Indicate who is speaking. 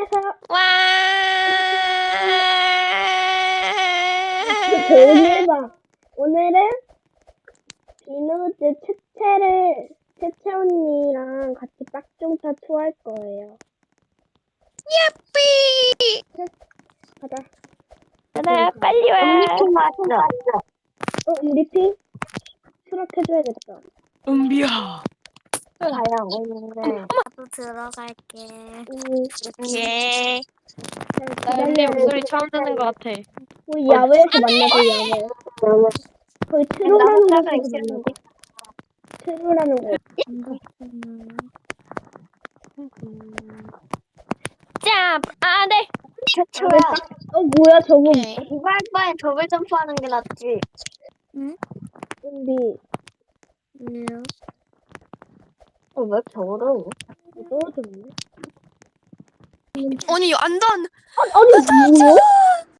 Speaker 1: 안녕하세요.
Speaker 2: 와.
Speaker 1: 해봐. 오늘은 비누즈 채채를 채채 언니랑 같이 빡종차 투할 거예요.
Speaker 2: 예삐.
Speaker 1: 가자.
Speaker 2: 하나야 빨리 와.
Speaker 1: 어, 유리피? 수락해줘야겠다.
Speaker 2: 은비야.
Speaker 3: 가요 오늘 나도 들어갈게
Speaker 1: 음,
Speaker 2: 예. 나
Speaker 1: 돼.
Speaker 2: 목소리 처음 듣는 것 같아.
Speaker 1: 우리 야외에서 만나서 야외. 거의 트로라는 곳에서 만나고. 트로라는 곳.
Speaker 2: 짭. 아 네.
Speaker 3: 최초야
Speaker 1: 어, 뭐야, 저거.
Speaker 2: 네.
Speaker 3: 이발 바에 더블 점프하는 게 낫지
Speaker 1: 은비.
Speaker 3: 왜요? 어, 왜 이렇게 어려워?
Speaker 1: 떨어졌네.
Speaker 2: 아니 안단.
Speaker 1: 아니, 뭐야?